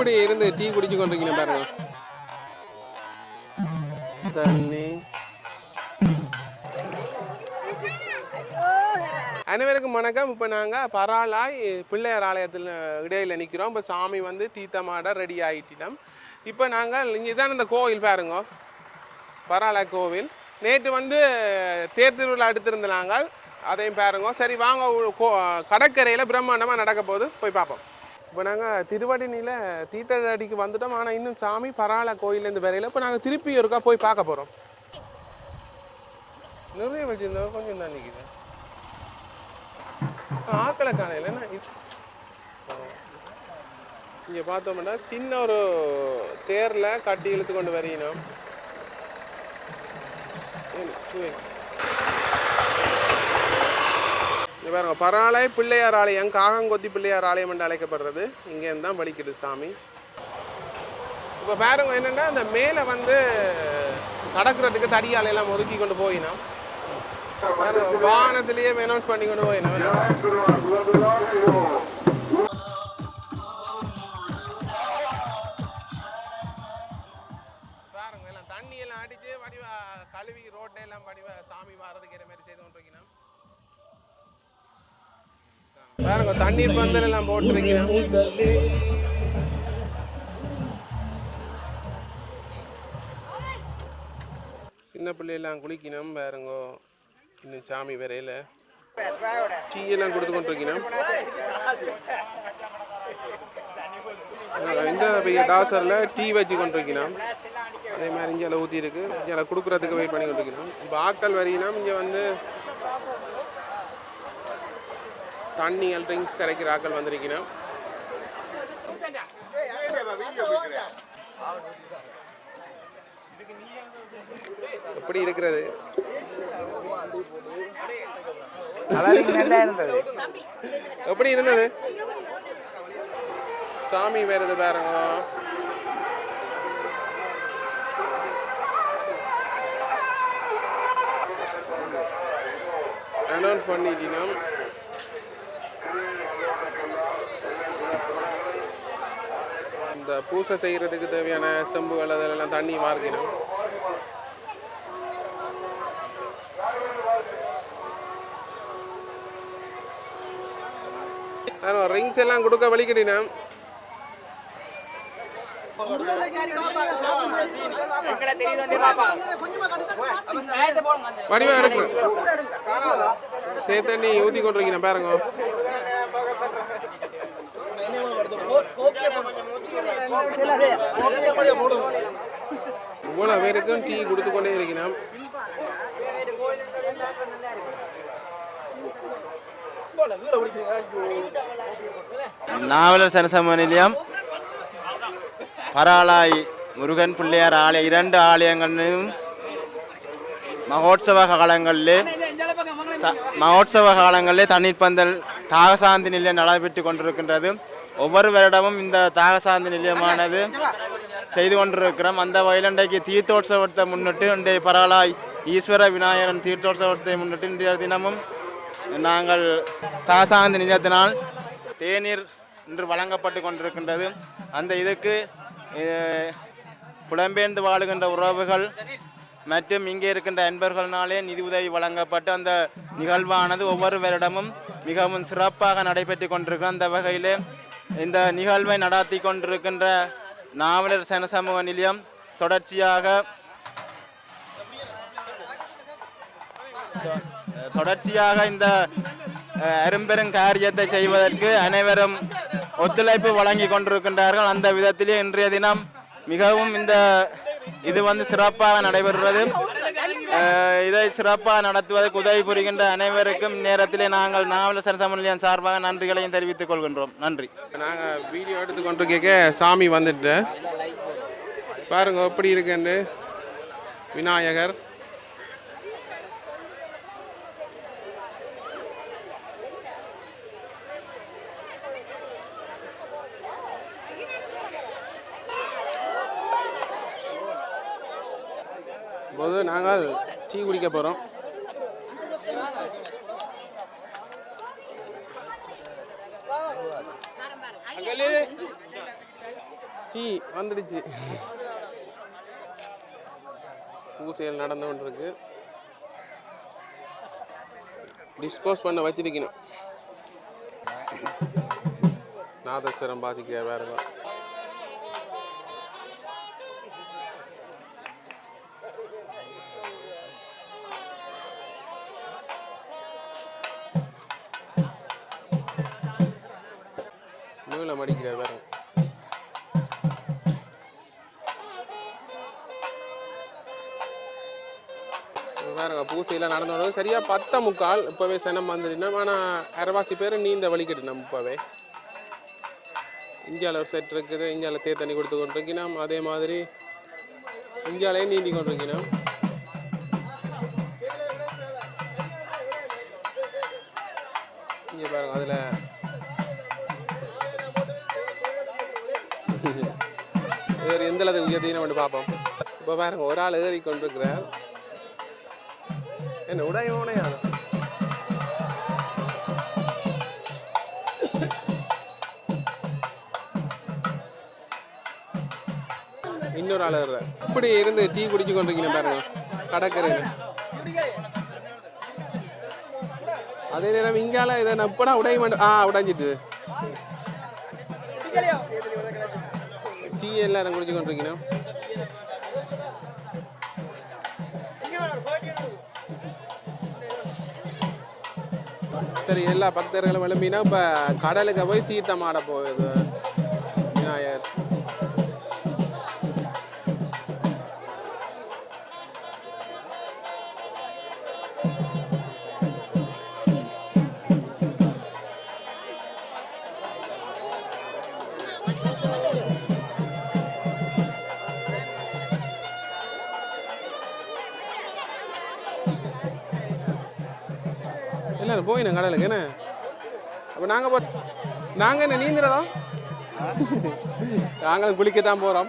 எப்படி இருந்து டீ குடிச்சு கொண்டிருக்கீங்க பாருங்க. தண்ணி. அனைவருக்கும் வணக்கம். இப்போ நாங்கள் பராளாய் பிள்ளையார் ஆலயத்தில் இடையில நிற்கிறோம் இப்போ சாமி வந்து தீத்தமாட ரெடி ஆகிட்டோம் இப்போ நாங்கள் இங்கே தான் இந்த கோவில் பாருங்க. பராளாய் கோவில். நேற்று வந்து தேர் திருவிழா எடுத்திருந்த நாங்கள். அதையும் பாருங்க. சரி வாங்க கோ- கடற்கரையில் பிரம்மாண்டமாக நடக்க போகுது. போய் பார்ப்போம். இப்போ நாங்கள் திருவடினியில் தீர்த்தடிக்கு வந்துட்டோம். ஆனால் இன்னும் சாமி பராள கோயிலேருந்து வரையில் இப்போ நாங்கள் திருப்பி ஒருக்கா போய் பார்க்க போகிறோம் நிறைய வச்சுருந்தோம் கொஞ்சம் தான் நிற்கிது ஆக்களை காணையில் என்ன? இங்கே பார்த்தோம்னா சின்ன ஒரு தேரில் கட்டி இழுத்து கொண்டு வரையணும் இங்கே பாருங்க பராளை பிள்ளையார் ஆலயம் காகங்கொத்தி பிள்ளையார் ஆலயம் என்று அழைக்கப்படுறது. இங்கேருந்து தான் வலிக்குது சாமி. இப்போ பாருங்க என்னென்னா இந்த மேலே வந்து நடக்கிறதுக்கு தடியாலையெல்லாம் ஒதுக்கி கொண்டு போயினோம். பாருங்க, வானத்திலேயே அனௌன்ஸ் பண்ணி கொண்டு போயினோம். பாருங்க எல்லாம் தண்ணியெல்லாம் அடிச்சு வடிவா கழுவி ரோட்டை எல்லாம் வடிவா சாமி வாரதுக்கு ஏற மாதிரி செய்து கொண்டிருக்கணும் பாருங்க தண்ணீர் பந்தல் எல்லாம் போட்டுருக்கணும் சின்ன பிள்ளையெல்லாம் குளிக்கணும் பாருங்க. இன்னும் சாமி வரையில. டீ எல்லாம் கொடுத்து கொண்டிருக்கணும். இந்த பெரிய டாசரில் டீ வச்சு கொண்டிருக்கணும். அதே மாதிரி இங்கே ஊற்றி இருக்கு இங்கே கொடுக்குறதுக்கு வெயிட் பண்ணி கொண்டிருக்கணும். இப்போ ஆக்கள் வரீங்கன்னா இங்கே வந்து தண்ணிகள் ட்ரிங்க்ஸ் கரைக்கிற ஆக்கள் வந்திருக்கணும் எப்படி இருக்கிறது? எப்படி இருந்தது? சாமி வருது பாருங்க அனௌன்ஸ் பண்ணிட்டீங்கன்னா இந்த பூசை செய்யறதுக்கு தேவையான செம்புகள் அதெல்லாம் தண்ணி வார்க்கணும் ரிங்ஸ் எல்லாம் கொடுக்க வலிக்கிட்டினா வடிவா எடுக்கிறேன் தே தண்ணி ஊற்றி கொண்டிருக்கிறேன் பாருங்க. இவ்வளோ பேருக்கும் டீ கொடுத்து கொண்டே இருக்கிறேன் நாவலர் சனசம நிலையம். பராளாய் முருகன் பிள்ளையார் ஆலயம் இரண்டு ஆலயங்களிலும் மகோத்சவ காலங்களிலே த- மகோத்சவ காலங்களிலே தண்ணீர் பந்தல் தாகசாந்தி நிலையம் நடைபெற்று கொண்டிருக்கின்றது. ஒவ்வொரு வருடமும் இந்த தாகசாந்தி நிலையமானது செய்து கொண்டிருக்கிறோம். அந்த வகையில் இன்றைக்கு தீர்த்தோற்சவத்தை முன்னிட்டு இன்றைய பரவலாய் ஈஸ்வர விநாயகன் தீர்த்தோற்சவத்தை முன்னிட்டு இன்றைய தினமும் நாங்கள் தாசாந்தி நிலையத்தினால் தேநீர் இன்று வழங்கப்பட்டு கொண்டிருக்கின்றது. அந்த இதுக்கு புலம்பெயர்ந்து வாழுகின்ற உறவுகள் மற்றும் இங்கே இருக்கின்ற அன்பர்களினாலே நிதி உதவி வழங்கப்பட்டு அந்த நிகழ்வானது ஒவ்வொரு வருடமும் மிகவும் சிறப்பாக நடைபெற்று கொண்டிருக்கிறோம் அந்த வகையிலே இந்த நிகழ்வை நடாத்தி கொண்டிருக்கின்ற நாவலர் சனசமூக நிலையம் தொடர்ச்சியாக தொடர்ச்சியாக இந்த அரும்பெரும் காரியத்தை செய்வதற்கு அனைவரும் ஒத்துழைப்பு வழங்கி கொண்டிருக்கின்றார்கள். அந்த விதத்திலே இன்றைய தினம் மிகவும் இந்த இது வந்து சிறப்பாக நடைபெறுகிறது. இதை சிறப்பாக நடத்துவதற்கு உதவி புரிகின்ற அனைவருக்கும் நேரத்திலே நாங்கள் நாவல சரசமல்லியன் சார்பாக நன்றிகளையும் தெரிவித்துக் கொள்கின்றோம். நன்றி. நாங்கள் வீடியோ எடுத்து கொண்டு கேட்க சாமி வந்துட்டு. பாருங்க எப்படி இருக்குன்னு விநாயகர். போது. நாங்கள் டீ குடிக்க போகிறோம் டீ வந்துடுச்சு. பூஜைகள் நடந்து கொண்டிருக்கு. டிஸ்போஸ் பண்ண வச்சிருக்கணும். நாதஸ்வரம் பாசிக்கிற வேறு ஏதோ. நீளம் அடிக்கிறார் பாருங்க பாருங்க பூசையெல்லாம் நடந்து வந்தது. சரியா பத்த முக்கால் இப்போவே சனம் வந்துடுனா ஆனால் அரைவாசி பேர் நீந்த வலிக்கட்டு இப்போவே. இந்தியாவில் ஒரு செட் இருக்குது. இந்தியாவில் தேர் தண்ணி கொடுத்து கொண்டிருக்கணும் அதே மாதிரி இந்தியாவிலே நீந்தி கொண்டிருக்கணும் எந்த வந்து பார்ப்போம். இப்போ பாருங்க ஒரு ஆள் ஏறி கொண்டிருக்கிறார். என்ன உடையோனையா இன்னொரு ஆள் ஏறுறார். இப்படி இருந்து டீ குடிச்சு கொண்டிருக்கீங்க பாருங்க கடற்கரையில். அதே நேரம் இங்கால இதை நான் இப்படா உடைய மாட்டேன் ஆ உடைஞ்சிட்டு. டீ எல்லாரும் குடிச்சு கொண்டிருக்கணும் சரி எல்லா பக்தர்களும் எழுப்பினா இப்போ கடலுக்கு போய் தீர்த்தம் போகுது. எல்லாரும் போயினோம் கடலுக்கு என்ன? அப்போ நாங்கள் போ நாங்கள் என்ன நீந்துறதா? நாங்களும் குளிக்கத்தான் போகிறோம்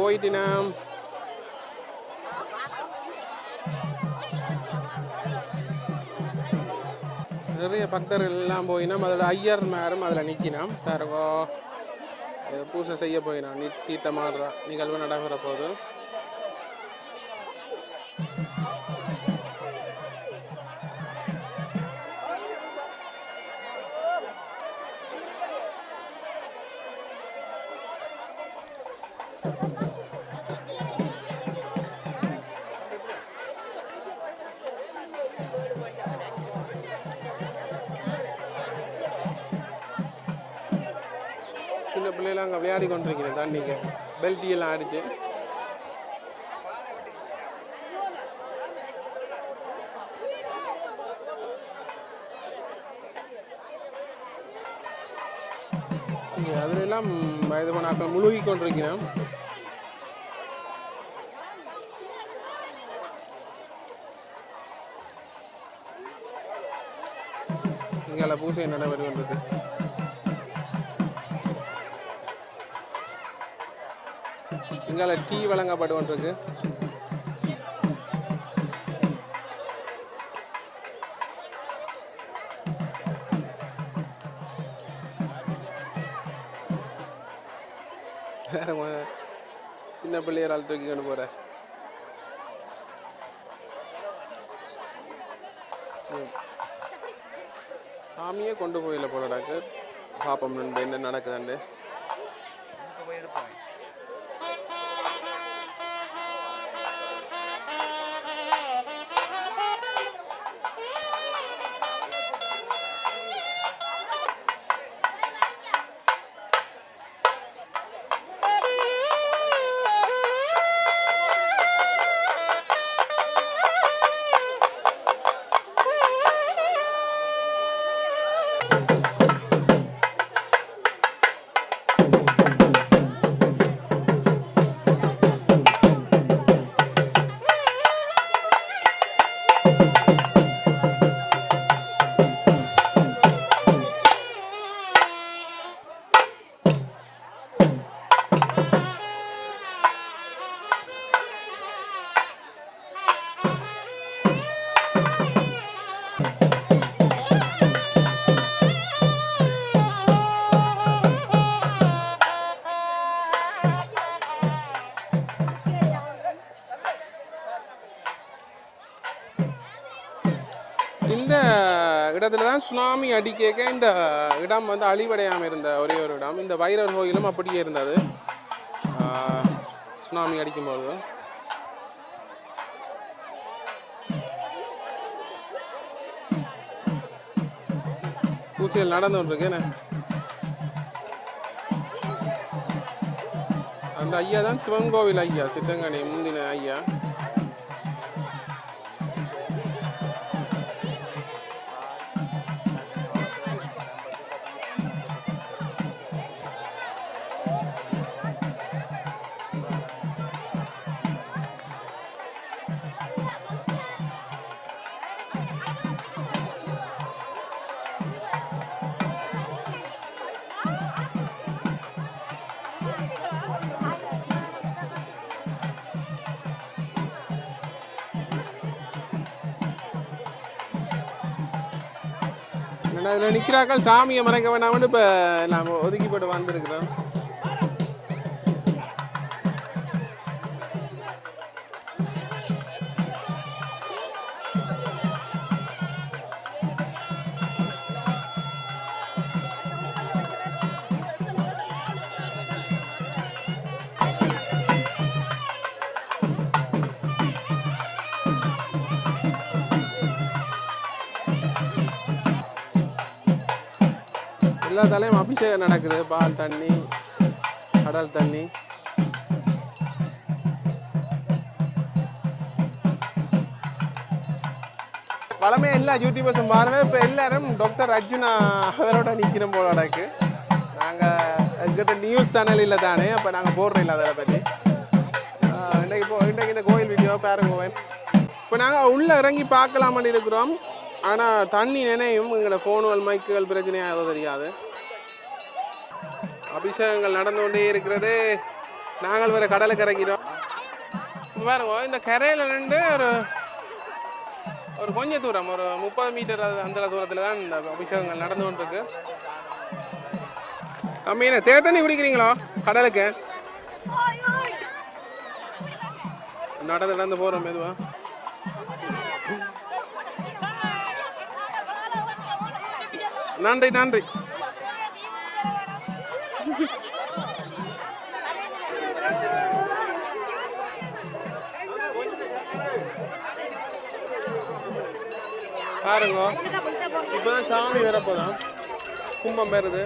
இங்கே நிறைய பக்தர்கள் எல்லாம் போயினோம். அதோட ஐயர் மேரும் அதில் நிற்கினோம். பாருங்க பூசை செய்ய போயினோம் நி தீர்த்தமாடுற. நிகழ்வு நடைபெற போது பெல்டி எல்லாம் அடிச்சு. இங்கே வயது நாட்கள் முழுகி கொண்டிருக்கிறேன். இங்கே பூசை நடைபெறுகின்றது இங்கால டீ வழங்கப்பட்டு வேற சின்ன பிள்ளையரால் தூக்கி கொண்டு போறார். ம். சாமியே கொண்டு போயில போலடாக்கு பாப்போம் என்ன நடக்குதுண்டு. சுனாமி அடிக்க இந்த இடம் வந்து அழிவடையாமல் இருந்த ஒரே ஒரு இடம். இந்த வைரர் கோயிலும் அப்படியே இருந்தது. சுனாமி அடிக்கும்போது. பூச்சிகள் நடந்து என்ன? அந்த ஐயா தான் சிவன் கோவில் ஐயா சித்தங்கனி முந்தின ஐயா. ஏன்னா இதில் நிற்கிறாக்கள் சாமியை மறைக்க வேண்டாம்னு இப்போ நாம் ஒதுக்கிப்பட்டு வந்திருக்கிறோம். எல்லா தலையும் அபிஷேகம் நடக்குது. பால் தண்ணி கடல் தண்ணி. பழமே எல்லா யூடியூபர்ஸும் பாருங்க. இப்போ எல்லாரும் டாக்டர் அர்ஜுனா அவரோட நிற்கிறோம் போல நடக்கு. நாங்கள் எங்கிட்ட நியூஸ் சேனல் இல்லை தானே அப்போ நாங்கள் போடுறோம் இல்லை அதை பற்றி இன்றைக்கு இப்போ இன்றைக்கு இந்த கோயில் வீடியோ பாருங்க இப்போ நாங்கள் உள்ளே இறங்கி பார்க்கலாமான்னு இருக்கிறோம். ஆனால் தண்ணி நினையும் எங்களோட ஃபோனுகள் மைக்குகள் பிரச்சனையாக ஏதோ தெரியாது அபிஷேகங்கள் நடந்து கொண்டே இருக்கிறது. நாங்கள் வேறு கடலுக்கு இறங்கிடும் இப்ப பாருங்க இந்த கரையில் நின்று ஒரு ஒரு கொஞ்சம் தூரம் ஒரு முப்பது மீட்டர் அந்த தூரத்தில் தான் இந்த அபிஷேகங்கள் நடந்து கொண்டிருக்கு. அம்மா என்ன தேர் தண்ணி குடிக்கிறீங்களோ? கடலுக்கு? நடந்து நடந்து போகிறோம் மெதுவா. நன்றி நன்றி. பாருங்க. இப்போதான் சாமி வரப்போதான். கும்பம் வருது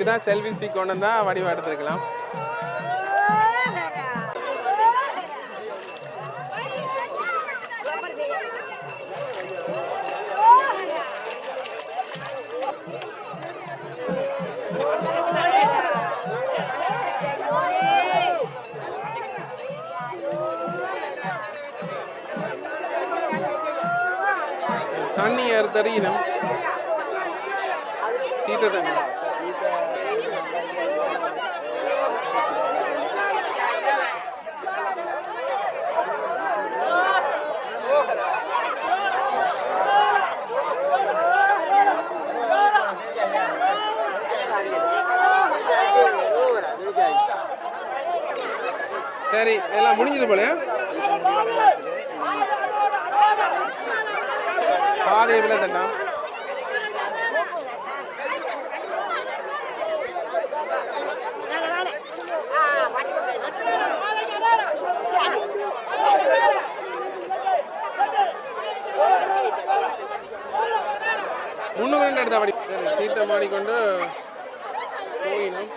இதுக்கு தான் செல்வி ஸ்டிக் கொண்டு வந்தால் வடிவம் எடுத்துருக்கலாம். தண்ணி ஏறு தெரியணும் தீர்த்த தண்ணி சரி எல்லாம் முடிஞ்சது போல பாதை தண்டா முன்னூறு ரெண்டு எடுத்தா படி சரி தீர்த்தம் மாடிக்கொண்டு போயினோம்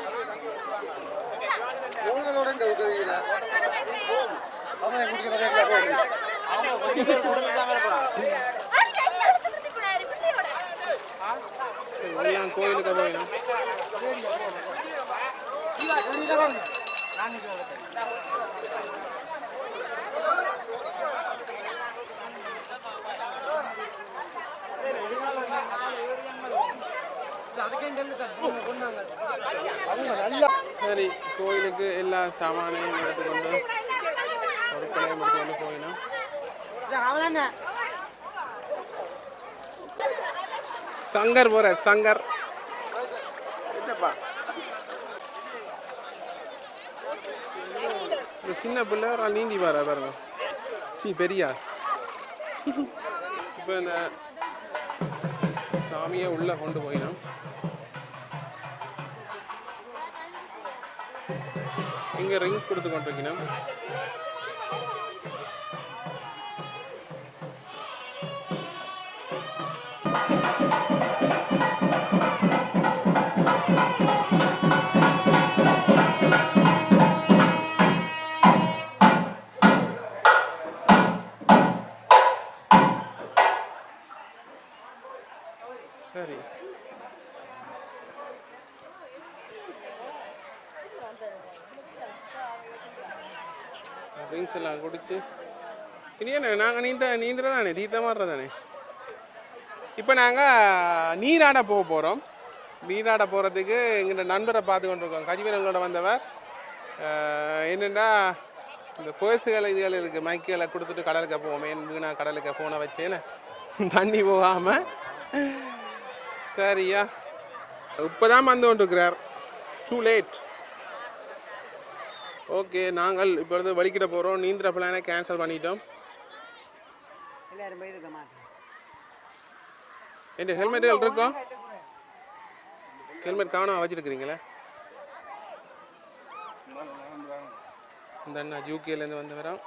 சரி, எல்லாம் கோயிலுக்கு போயினோம் சரி கோயிலுக்கு எல்லா சாமானையும் எடுத்துக்கொண்டு பொருட்களையும் வந்து போயினோம் சங்கர் போறார் சங்கர். இந்த சின்ன பிள்ளை ஒரு நீந்தி வர பாருங்க. சி பெரியார் இப்போ இந்த சாமியை உள்ளே கொண்டு போயினோம் இங்கே ரிங்ஸ் கொடுத்து கொண்டிருக்கணும். ட்ரிங்க்ஸ் எல்லாம் குடித்து இல்லையாண்ணே நாங்கள் நீந்த நீந்துறதானே? தீர்த்த தானே இப்போ நாங்கள் நீராட போக போகிறோம் நீராட போகிறதுக்கு எங்களோட நண்பரை பார்த்து கொண்டிருக்கோம். கஜிவீரங்களோட வந்தவர். என்னென்னா இந்த பேர்ஸுகள் இதுகள் இருக்குது மைக்கேலை கொடுத்துட்டு கடலுக்கு போவோமே. வீணா கடலுக்கு ஃபோனை வச்சேன்னு. தண்ணி போகாமல் சரியா? இப்போ தான் வந்து கொண்டிருக்கிறார். டூ லேட் ஓகே நாங்கள் இப்பொழுது வலிக்கிட போகிறோம் நீந்திர பிளானை கேன்சல் பண்ணிட்டோம். என் ஹெல்மெட்டுகள் இருக்கா? ஹெல்மெட் காணாம வச்சிருக்கிறீங்களே? இந்த அண்ணா யூகேலேருந்து வந்து வரோம்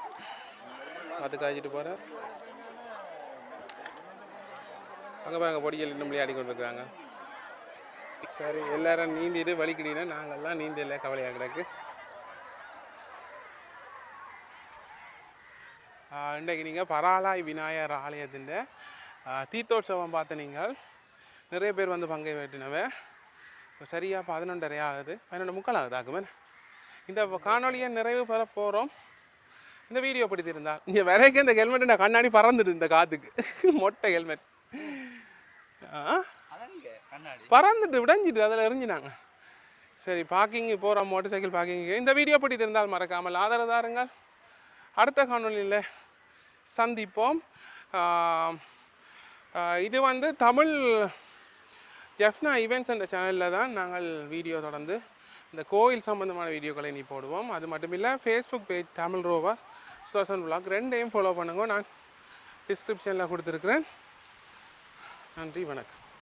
பார்த்து காய்ச்சிட்டு போகிறார் அங்கே பாருங்க பொடிகள் இன்னும் விளையாடி கொண்டு இருக்கிறாங்க சரி எல்லாரும் நீந்திட்டு வலிக்கிடினா நாங்கள்லாம் நீந்தல கவலையாக கிடக்கு. இன்றைக்கு நீங்கள் பராலாய் விநாயகர் ஆலயத்தின் தீர்த்தோற்சவம் பார்த்த நீங்கள் நிறைய பேர் வந்து பங்கை பெற்றினவ இப்போ சரியாக பதினொன்றரை ஆகுது. பன்னெண்டு முக்கால் ஆகுது ஆகுமே இந்த காணொலியை நிறைவு பெற போகிறோம் இந்த வீடியோ பிடித்திருந்தால் இங்கே வரைக்கும் இந்த ஹெல்மெட் நான் கண்ணாடி பறந்துட்டு இந்த காற்றுக்கு மொட்டை ஹெல்மெட் பறந்துட்டு விடைஞ்சிட்டு அதில் எரிஞ்சினாங்க சரி பார்க்கிங் போகிறோம் மோட்டர் சைக்கிள் பார்க்கிங்கு இந்த வீடியோ பிடித்திருந்தால் மறக்காமல் ஆதரவு தாருங்கள். அடுத்த காணொளியில் சந்திப்போம். இது வந்து தமிழ் ஜெஃப்னா ஈவெண்ட்ஸ் என்ற சேனலில் தான் நாங்கள் வீடியோ தொடர்ந்து இந்த கோயில் சம்பந்தமான வீடியோக்களை நீ போடுவோம். அது மட்டும் இல்லை ஃபேஸ்புக் பேஜ் தமிழ் ரோவர் சோசன் பிளாக் ரெண்டையும் ஃபாலோ பண்ணுங்க. நான் டிஸ்கிரிப்ஷனில் கொடுத்துருக்குறேன். நன்றி வணக்கம்.